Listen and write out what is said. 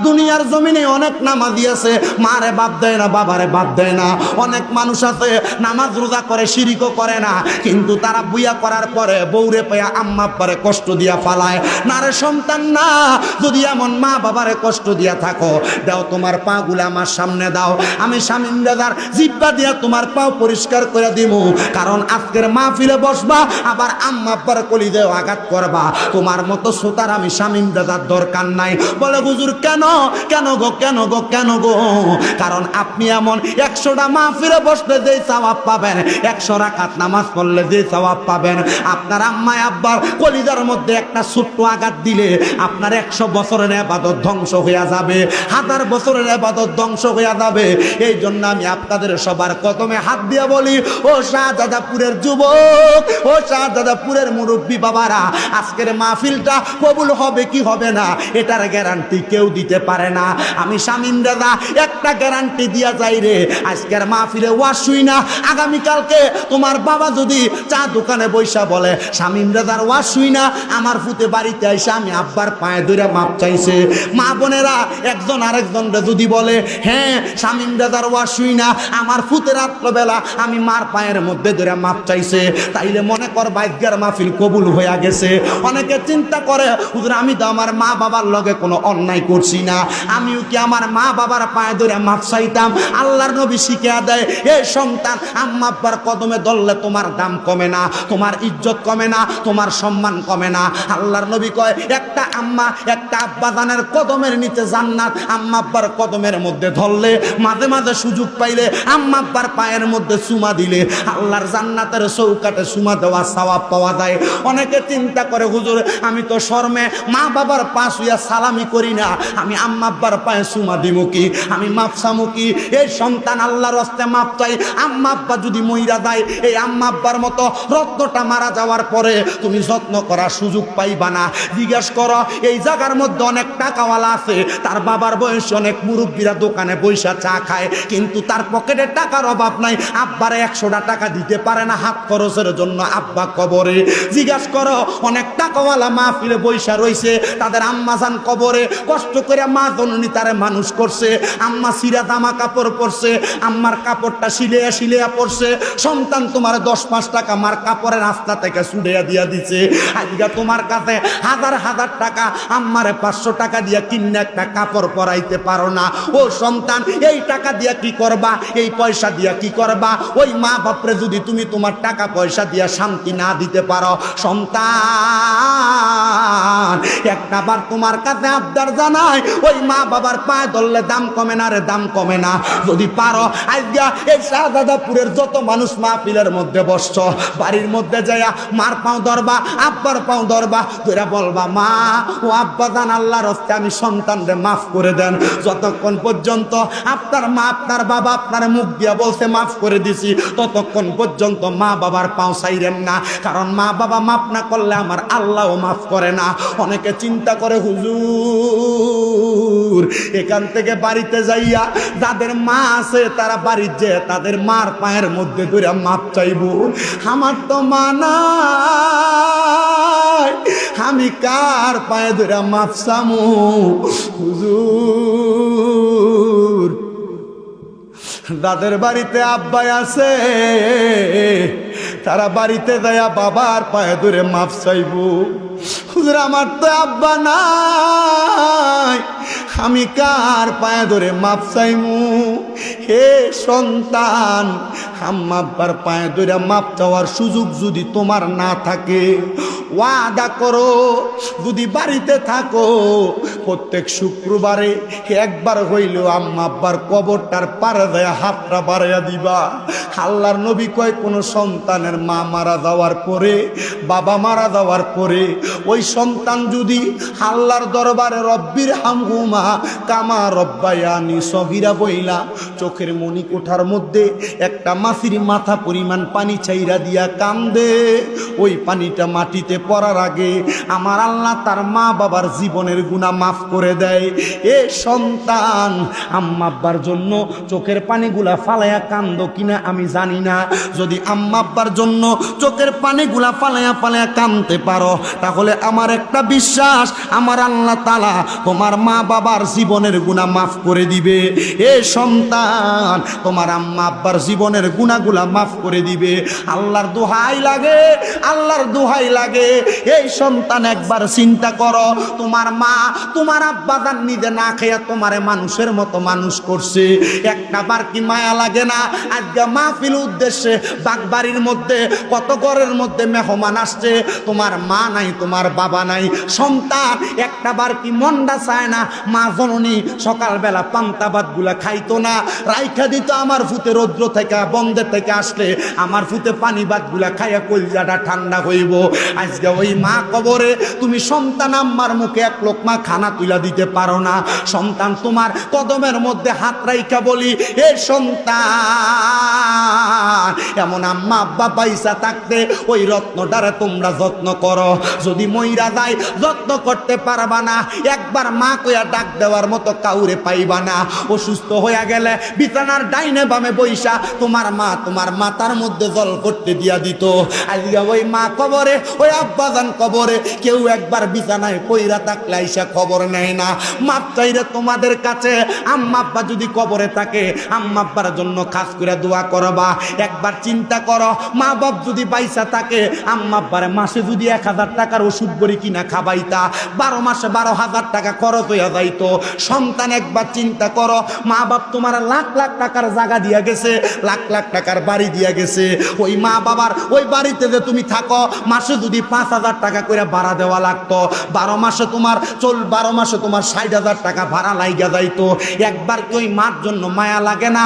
দুনিয়া দুনিয়ার জমিনে অনেক নামাজি আছে। মারে বাদ দেয় না, বাবারে বাদ দেয় না। অনেক মানুষ আছে, নামাজ রোজা করে, শিরিকও করে না। কিন্তু তারা বুয়া করার পরে বউরে পেয়া আম্মা আব্বারে কষ্ট দিয়া ফালায়। না রে সন্তান না, যদি এমন মা বাবারে কষ্ট দিয়া থাকো, দাও তোমার পা গুলা আমার সামনে দাও। আমি স্বামীন দাদার জিব্বা দিয়া তোমার পাও পরিষ্কার করে দিব কারণ আজকের মাহফিলে বসবা, আবার আম্মা আব্বার কলিদেও আঘাত করবা। তোমার মতো সোতার আমি স্বামীন দাদার দরকার নাই। বলে, হুজুর, কেন? কেন গো কেন গো কেন গো? কারণ আপনি এমন একশোটা মাহফিলে বসলে যে সওয়াব পাবেন, একশো রাকাত নামাজ পড়লে যে সওয়াব পাবেন। আপনার আম্মায় আব্বার কলিজার মধ্যে একটা ছোট্ট আঘাত দিলে আপনার একশো বছরের আবাদত ধ্বংস হইয়া যাবে, হাজার বছরের আবাদত ধ্বংস হইয়া যাবে। এই জন্য আমি আপনাদের সবার কদমে হাত দিয়ে বলি, ও শাহজাদাপুরের যুবক, ও শাহজাদাপুরের মুরব্বী বাবারা, আজকের মাহফিলটা কবুল হবে কি হবে না, এটার গ্যারান্টি কেউ দিতে পারে না। আমি স্বামীন দাদা, একটা গ্যারান্টি দিয়া যাই রে। আজকের মাহফিলে ওয়াশ শুই না। আগামীকালকে তোমার বাবা যদি চা দোকানে বৈশা বলে স্বামীন দাদার ওয়াশ শুই না, আমার ফুতে বাড়িতে এসে আমি আব্বার পায়ে ধরে মাপ চাইছে। মা বোনেরা, একজন আরেকজন যদি বলে হ্যাঁ স্বামীন দাদার ওয়াশ শুই না, আমার ফুতে রাত্রবেলা আমি মার পায়ের মধ্যে ধরে মাপ চাইছে। তাইলে মনে কর বাইকের মাহফিল কবুল হয়ে গেছে। অনেকে চিন্তা করে আমি তো আমার মা বাবার লগে কোনো অন্যায় করছি না। আমিও কি আমার মা বাবার পায়ে ধরে মাপ চাইতাম? আল্লাহর নবী শিখিয়া দেয় এ সন্তান, আম্মা আব্বার কদমে ধরলে তোমার দাম কমে না, তোমার ইজ্জত কমে না, তোমার সম্মান কমে না। আল্লাহর নবী কয়, একটা আম্মা, একটা আব্বা জানের কদমের নিচে জান্নাত, আম্মা আব্বার কদমের মধ্যে ধরলে মাঝে মাঝে সুযোগ পাইলে আম্মা আব্বার পায়ের মধ্যে সুমা দিলে। আল্লাহর জান্নাতের চৌকাটে সুমা দেওয়া সওয়াব পাওয়া যায়। অনেকে চিন্তা করে, হুজুর, আমি তো শর্মে মা বাবার পাশ হইয়া সালামি করি না, আমি আম্মা আব্বার পায়ে সুমা দিব কি? আমি মাপ চামু কি? এই সন্তান আল্লাহর হস্তে মাপ চাই। আম্মা আব্বা যদি মইরা দেয় এই আম্মা আব্বার মতো রত্নটা মারা যাওয়ার পরে তুমি যত্ন করার সুযোগ পাইবা না। জিজ্ঞেস করো, এই জায়গার মধ্যে অনেক টাকাওয়ালা আছে, তার বাবার বয়স অনেক মুরব্বীরা দোকানে বৈশা চা খায়, কিন্তু তার পকেটে টাকার অভাব নাই। আব্বারে একশোটা টাকা দিতে পারে না হাত খরচের জন্য আব্বা কবরে। জিজ্ঞাস করো, অনেক টাকাওয়ালা মাহফিলে বৈশা রইছে, তাদের আম্মা যান কবরে। কষ্ট করে মা জননী তারে মানুষ করছে, আম্মা সিরা দামা কাপড় পরছে, আম্মার কাপড়টা সিলেয়া সিলেয়া পরছে, সন্তান তোমার দশ পাঁচ টাকা মার কাপড়ের রাস্তা থেকে ছুড়িয়া দিয়া দিছে। আজকে তোমার কাছে হাজার হাজার টাকা, আম্মারে পাঁচশো টাকা দিয়া কিনে একটা কাপড় পরাইতে পারো না। ও সন্তান, এই টাকা দিয়া কি করবা? এই পয়সা দিয়া কি করবা? ওই মা বাপরে যদি তুমি তোমার টাকা পয়সা দিয়া শান্তি না দিতে পারো, সন্তান, একটা বার তোমার কাছে আবদার জানাই, ওই মা বাবার পায়ে ধরলে দাম কমে না রে, দাম কমে না। যদি পারো আজকে এই শাহজাদাপুরের যত মানুষ মাহফিলের মধ্যে বসছ, বাড়ির মধ্যে যাইয়া মার পাও ধরবা, আব্বার পাও ধরবা তোরা বলবা, মা, ও আব্বা জান, আল্লাহর হস্তে আমি সন্তানরে মাফ করে দেন। যতক্ষণ পর্যন্ত আপনার মা, আপনার বাবা আপনার মুখ দিয়া বলছে, মাফ করে দিছি ততক্ষণ পর্যন্ত মা বাবার পাও চাইরেন না। কারণ মা বাবা মাফ না করলে আমার আল্লাহও মাফ করে না। অনেকে চিন্তা করে হুজুর, এখান থেকে বাড়িতে যাইয়া যাদের মা আছে তারা বাড়ির যে তাদের মার পায়ের মধ্যে ধরে মাপ চাইব। আমার তো মানা আমি কার পায়ে ধরে মাপ চামু? হুজুর যাদের বাড়িতে আব্বাই আছে, তারা বাড়িতে দেয়া বাবার পায়ে ধরে মাপ চাইব। হুজুর, আমার তো আব্বা নাই, আমি কার পায়ে ধরে মাপ চাইমু? হে সন্তান, আম্মা আব্বার পায়ে ধরে মাপ চাওয়ার সুযোগ যদি তোমার না থাকে ওয়াদা করো, যদি বাড়িতে থাকো, প্রত্যেক শুক্রবারে একবার হইলেও আম্মা আব্বার কবরটার পারে দেয়া হাতটা বাড়াইয়া দিবা। আল্লাহর নবী কয়, কোনো সন্তানের মা মারা যাওয়ার পরে, বাবা মারা যাওয়ার পরে, ওই সন্তান যদি আল্লাহর দরবারে রব্বির হামহুমা কামা রব্বায়ানি সগিরা বইলা চোখের মনি কোঠার মধ্যে একটা মাসির মাথা পরিমাণ পানি চাইরা দিয়া কান্দে। ওই পানিটা মাটিতে পড়ার আগে আমার আল্লাহ তার মা বাবার জীবনের গুণা মাফ করে দেয়। এ সন্তান, আম্মা আব্বার জন্য চোখের পানিগুলা ফালাইয়া কান্দ কিনা আমি জানি না। যদি আম্মা আব্বার জন্য চোখের পানিগুলা ফালাইয়া ফালাইয়া কানতে পারো, তাহলে আমার একটা বিশ্বাস, আমার আল্লাহ তালা তোমার মা বাবার জীবনের গুণা মাফ করে দিবে। এ সন্তান তোমার আম্মা আব্বার জীবনের গুণাগুলা মাফ করে দিবে। আল্লাহর দোহাই লাগে, আল্লাহর দোহাই লাগে। এই সন্তান একবার চিন্তা করো, তোমার মা, তোমার আব্বা দান নিজে না খেয়ে তোমারে মানুষের মতো মানুষ করছে। একটা বার কি মায়া লাগে না? আজকে মাহফিল উদ্দেশ্যে বাগবাড়ির মধ্যে, কত ঘরের মধ্যে মেহমান আসছে। তোমার মা নাই, তোমার বাবা নাই। সন্তান একটা বার কি মন্ডা চায় না? মা জননী সকালবেলা পান্তা ভাতগুলা খাইতো না। রাইখা দিত আমার ফুতে রৌদ্র থেকে বন্ধের থেকে আসলে আমার ফুতে পানি ভাতগুলা খাইয়া কলজাটা ঠান্ডা হইব। আজকে ওই মা কবরে তুমি সন্তান আম্মার মুখে এক লোক মা খানা তুলা দিতে পারো না। সন্তান তোমার কদমের মধ্যে হাত রাইখা বলি, এ সন্তান, এমন আম্মা আব্বা পয়সা থাকতে ওই রত্নটারে তোমরা যত্ন করো। যদি মইরা যায়, যত্ন করতে পারবা না। একবার মা কইয়া ডাক দেওয়ার মতো কাউরে পাইবা না। অসুস্থ হইয়া গেলে বিছানার ডাইনে বামে বইসা তোমার মা তোমার মাথার মধ্যে জল করতে দিয়া দিত। আজকে ওই মা কবরে, ওই আব্বাজান কবরে কেউ একবার বিছানায় পইরা থাকলে আইসা খবর নেয় না। মাপ চাইরে তোমাদের কাছে, আম্মা আব্বা যদি কবরে থাকে, আম্মা আব্বার জন্য খাস করে দোয়া করবা। একবার চিন্তা করো, মা বাপ যদি পয়সা থাকে, আম্মা আব্বারে মাসে যদি এক হাজার টাকার ওষুধ বড়ি কিনা খাবাইতা, বারো মাসে বারো হাজার টাকা খরচ হইয়া যাইতো। সন্তান একবার চিন্তা করো, মা বাপ তোমার লাখ লাখ টাকার জায়গা দিয়া গেছে, লাখ লাখ টাকার বাড়ি দিয়া গেছে। ওই মা বাবার, ওই বাড়িতে যে তুমি থাকো, মাসে যদি পাঁচ হাজার টাকা করে ভাড়া দেওয়া লাগতো। বারো মাসে তোমার চল, বারো মাসে তোমার ষাট হাজার টাকা ভাড়া লাইগা যাইতো। একবার কি ওই মার জন্য মায়া লাগে না?